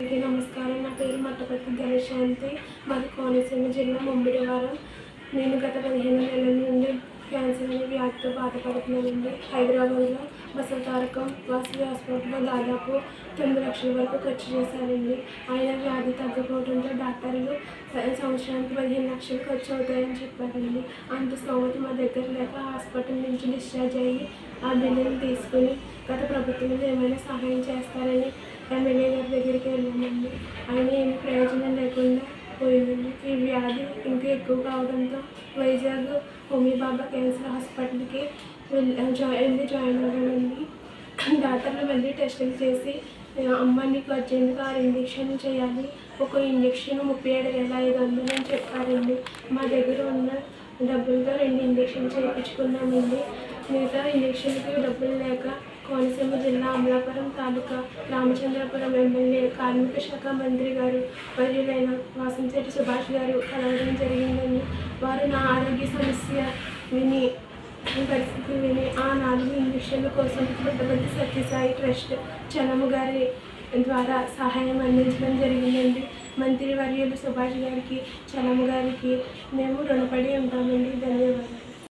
అందరికీ నమస్కారం. నా పేరు మట్టపతి ధనశాంతి. మాది కోనసీమ జిల్లా ముంబిడివారం. నేను గత పదిహేను నెలల నుండి క్యాన్సర్ అనే వ్యాధితో బాధపడుతున్నానండి. హైదరాబాద్లో బసవతారకం వాసవి హాస్పిటల్లో దాదాపు తొమ్మిది లక్షల వరకు ఖర్చు చేశానండి. ఆయన వ్యాధి తగ్గకపోవడంతో డాక్టర్లు సంవత్సరానికి పదిహేను లక్షలు ఖర్చు అవుతాయని చెప్పారండి. అంత స్తోమత మా దగ్గర లేక హాస్పిటల్ నుంచి డిశ్చార్జ్ అయ్యి ఆ బిల్లులు తీసుకుని గత ప్రభుత్వంలో ఏమైనా సహాయం చేస్తారని ఎమ్మెల్యే దగ్గరికి వెళ్ళామండి ఆయన ఏం ప్రయోజనం లేకుండా పోయిందండి. ఈ వ్యాధి ఇంకా ఎక్కువ కావడంతో వైజాగ్ హోమియోబాబా బాబా క్యాన్సర్ హాస్పిటల్కి వెళ్ళి జాయిన్ వెళ్ళి జాయిన్ అవ్వామండి డాక్టర్లు మళ్ళీ టెస్టింగ్ చేసి అమ్మ నీకు అర్జెంటుగా ఆరు ఇంజక్షన్ చేయాలి. ఒక ఇంజక్షన్ ముప్పై ఏడు వేల ఐదు వందలు అని చెప్పారండి. మా దగ్గర ఉన్న డబ్బులతో రెండు ఇంజక్షన్ చేయించుకున్నామండి. మిగతా ఇంజక్షన్కి డబ్బులు లేక కోనసీమ జిల్లా అమలాపురం తాలూకా రామచంద్రపురం ఎమ్మెల్యే కార్మిక శాఖ మంత్రి గారు వర్యులైన వాసంశెట్టి సుభాష్ గారు కలవడం జరిగిందని వారు నా ఆరోగ్య సమస్య విని పరిస్థితి విని ఆ నాలుగు ఇంజక్షన్ల కోసం పుట్టపర్తి సత్యసాయి ట్రస్ట్ చలము గారి ద్వారా సహాయం అందించడం జరిగిందండి. మంత్రి వర్యులు సుభాష్ గారికి చలము గారికి మేము రుణపడి ఉంటామండి. ధన్యవాదాలు.